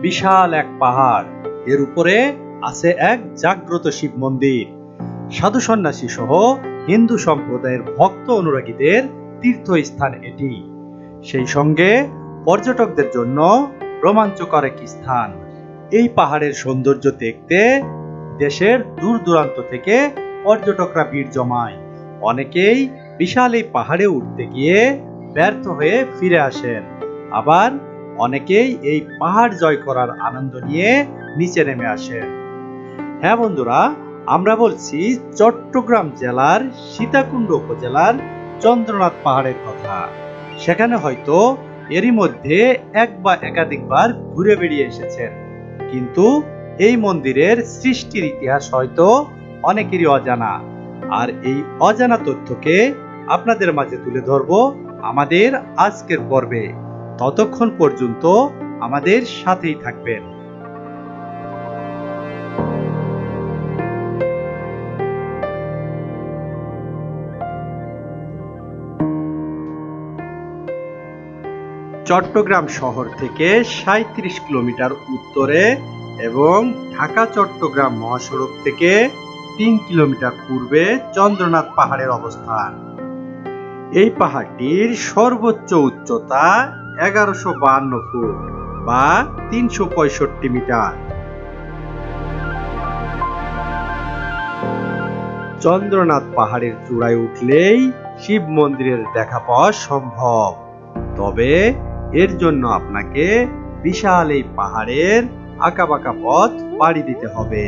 বিশাল এক পাহাড়। এর উপরে আছে এক জাগ্রত শিব মন্দির। সাধু সন্ন্যাসী সহ হিন্দু সম্প্রদায়ের ভক্ত অনুরাগীদের তীর্থস্থান এটি। সেই সঙ্গে পর্যটকদের জন্য রোমাঞ্চকর এক স্থান। এই পাহাড়ের সৌন্দর্য দেখতে দেশের দূর দূরান্ত থেকে পর্যটকরা ভিড় জমায়। অনেকেই বিশাল এই পাহাড়ে উঠতে গিয়ে ব্যর্থ হয়ে ফিরে আসেন। আবার অনেকেই এই পাহাড় জয় করার আনন্দ নিয়ে নিচে নেমে আসেন হ্যাঁ বন্ধুরা, আমরা বলছি চট্টগ্রাম জেলার সীতাকুণ্ড উপজেলার চন্দ্রনাথ পাহাড়ের কথা। সেখানে হয়তো এরই মধ্যে এক বা একাধিকবার ঘুরে বেরিয়ে এসেছেন। কিন্তু এই মন্দিরের সৃষ্টির ইতিহাস হয়তো অনেকেরই অজানা। আর এই অজানা তথ্যকে আপনাদের মাঝে তুলে ধরব আমাদের আজকের পর্বে। ততক্ষণ পর্যন্ত আমাদের সাথেই থাকবেন। চট্টগ্রাম শহর থেকে সাঁত্রিশ কিলোমিটার উত্তরে এবং ঢাকা চট্টগ্রাম মহাসড়ক থেকে তিন কিলোমিটার পূর্বে চন্দ্রনাথ পাহাড়ের অবস্থান। এই পাহাড়টির সর্বোচ্চ উচ্চতা এগারোশো বাহান্ন ফুট বা তিনশো পঁয়ষট্টি মিটার। চন্দ্রনাথ পাহাড়ের চূড়ায় উঠলেই শিব মন্দিরের দেখা পাওয়া সম্ভব। তবে এর জন্য আপনাকে বিশাল এই পাহাড়ের আঁকাবাঁকা পথ পাড়ি দিতে হবে।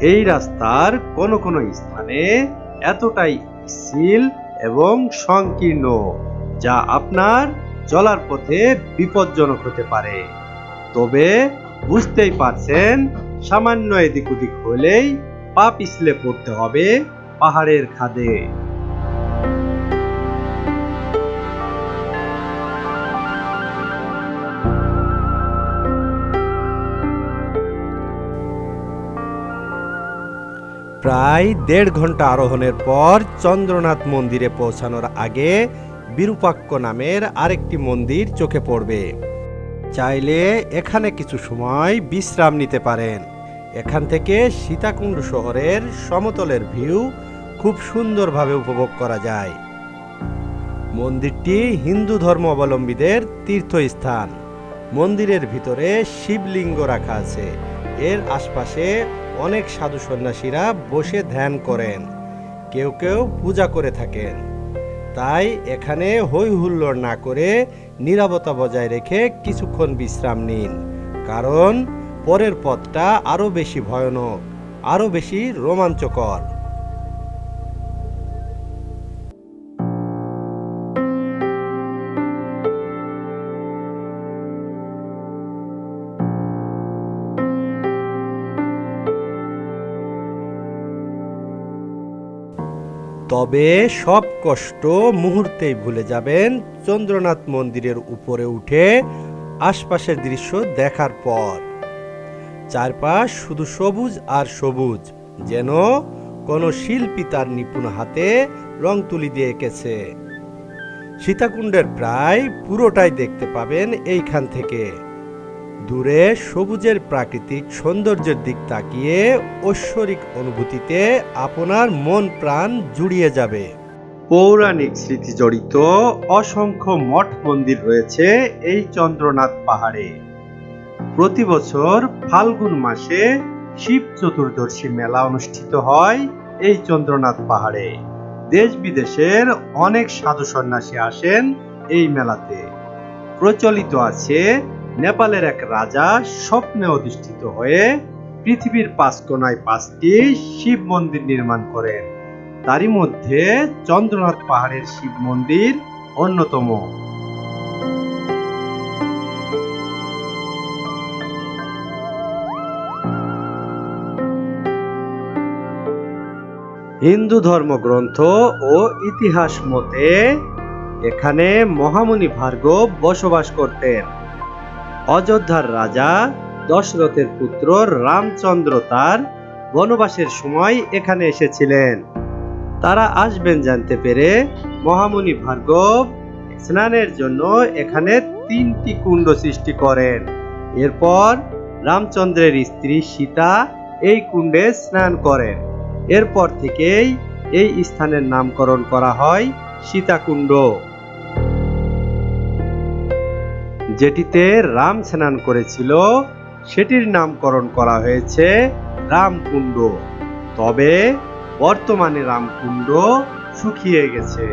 এই রাস্তার কোনো কোনো স্থানে এতটাই সিল এবং সংকীর্ণ যা আপনার চলার পথে বিপজ্জনক হতে পারে। তবে বুঝতেই পারছেন, সামান্য এদিক ওদিক হলেই পা পিছলে পড়তে হবে পাহাড়ের খাদে। প্রায় দেড় ঘণ্টা আরোহণের পর চন্দ্রনাথ মন্দিরে পৌঁছানোর আগে বিরূপাক্ষ নামের আরেকটি মন্দির চোখে পড়বে। চাইলে এখানে কিছু সময় বিশ্রাম নিতে পারেন। এখান থেকে সীতাকুণ্ড শহরের সমতলের ভিউ খুব সুন্দরভাবে উপভোগ করা যায়। মন্দিরটি হিন্দু ধর্ম অবলম্বীদের তীর্থস্থান। মন্দিরের ভিতরে শিবলিঙ্গ রাখা আছে। এর আশপাশে অনেক সাধু সন্ন্যাসীরা বসে ধ্যান করেন। কেউ কেউ পূজা করে থাকেন। তাই এখানে হই হুল্লোড় না করে নিরাপত্তা বজায় রেখে কিছুক্ষণ বিশ্রাম নিন। কারণ পরের পথটা আরও বেশি ভয়ানক আরও বেশি রোমাঞ্চকর। তবে সব কষ্ট মুহূর্তেই ভুলে যাবেন চন্দ্রনাথ মন্দিরের উপরে উঠে আশপাশের দৃশ্য দেখার পর। চারপাশ শুধু সবুজ আর সবুজ, যেন কোনো শিল্পী তার নিপুণ হাতে রং তুলি দিয়ে এঁকেছে। সীতাকুণ্ডের প্রায় পুরোটাই দেখতে পাবেন এইখান থেকে। দূরে সবুজের প্রাকৃতিক সৌন্দর্যের দিক তাকিয়ে ঐশ্বরিক অনুভূতিতে আপনার মন প্রাণ জুড়িয়ে যাবে। পৌরাণিক স্মৃতি জড়িত অসংখ্য মঠ মন্দির রয়েছে এই চন্দ্রনাথ পাহাড়ে। প্রতি বছর ফাল্গুন মাসে শিব চতুর্দশী মেলা অনুষ্ঠিত হয় এই চন্দ্রনাথ পাহাড়ে। দেশ বিদেশের অনেক সাধু সন্ন্যাসী আসেন এই মেলাতে। প্রচলিত আছে নেপালের এক রাজা স্বপ্নে অধিষ্ঠিত হয়ে পৃথিবীর পাঁচ কোনায় পাঁচটি শিব মন্দির নির্মাণ করেন। তারই মধ্যে চন্দ্রনাথ পাহাড়ের শিব মন্দির অন্যতম। হিন্দু ধর্মগ্রন্থ ও ইতিহাস মতে এখানে মহামুনি ভার্গব বসবাস করতেন। অযোধ্যার রাজা, দশরথের পুত্র রামচন্দ্র তার বনবাসের সময় এখানে এসেছিলেন। তারা আসবেন জানতে পেরে মহামুনি ভার্গব স্নানের জন্য এখানে তিনটি কুণ্ড সৃষ্টি করেন। এরপর রামচন্দ্রের স্ত্রী সীতা এই কুণ্ডে স্নান করেন। এরপর থেকেই এই স্থানের নামকরণ করা হয় সীতাকুণ্ড। যেটিতে রাম স্নান করেছিল, সেটির নামকরণ করা হয়েছে রামকুণ্ড। তবে বর্তমানে রামকুণ্ড শুকিয়ে গেছে।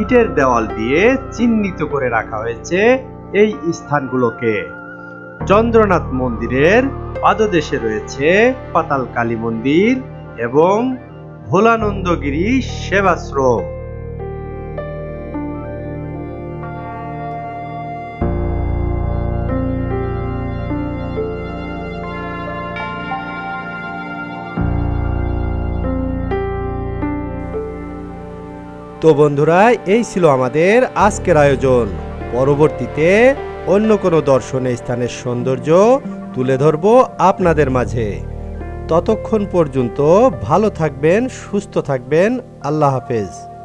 ইটের দেওয়াল দিয়ে চিহ্নিত করে রাখা হয়েছে এই স্থানগুলোকে। চন্দ্রনাথ মন্দিরের পাদদেশে রয়েছে পাতাল কালী মন্দির এবং ভোলানন্দগিরি সেবাশ্রম। তো বন্ধুরা, এই ছিল আমাদের আজকের আয়োজন। পরবর্তীতে অন্য কোনো দর্শনীয় স্থানের সৌন্দর্য তুলে ধরব আপনাদের মাঝে। ততক্ষণ পর্যন্ত ভালো থাকবেন, সুস্থ থাকবেন। আল্লাহ হাফেজ।